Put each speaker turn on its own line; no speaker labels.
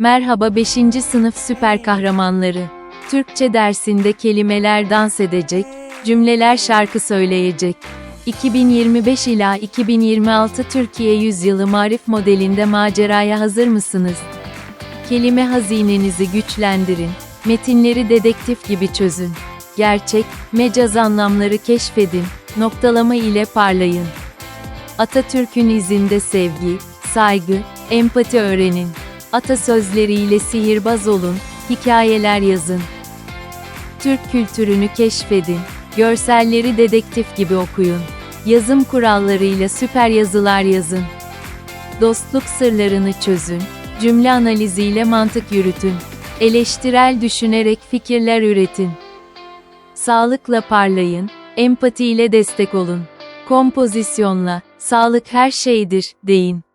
Merhaba 5. sınıf süper kahramanları. Türkçe dersinde kelimeler dans edecek, cümleler şarkı söyleyecek. 2025 ila 2026 Türkiye Yüzyılı Marif modelinde maceraya hazır mısınız? Kelime hazinenizi güçlendirin. Metinleri dedektif gibi çözün. Gerçek, mecaz anlamları keşfedin. Noktalama ile parlayın. Atatürk'ün izinde sevgi, saygı, empati öğrenin. Atasözleriyle sihirbaz olun, hikayeler yazın. Türk kültürünü keşfedin. Görselleri dedektif gibi okuyun. Yazım kurallarıyla süper yazılar yazın. Dostluk sırlarını çözün. Cümle analiziyle mantık yürütün. Eleştirel düşünerek fikirler üretin. Sağlıkla parlayın, empatiyle destek olun. Kompozisyonla, sağlık her şeydir, deyin.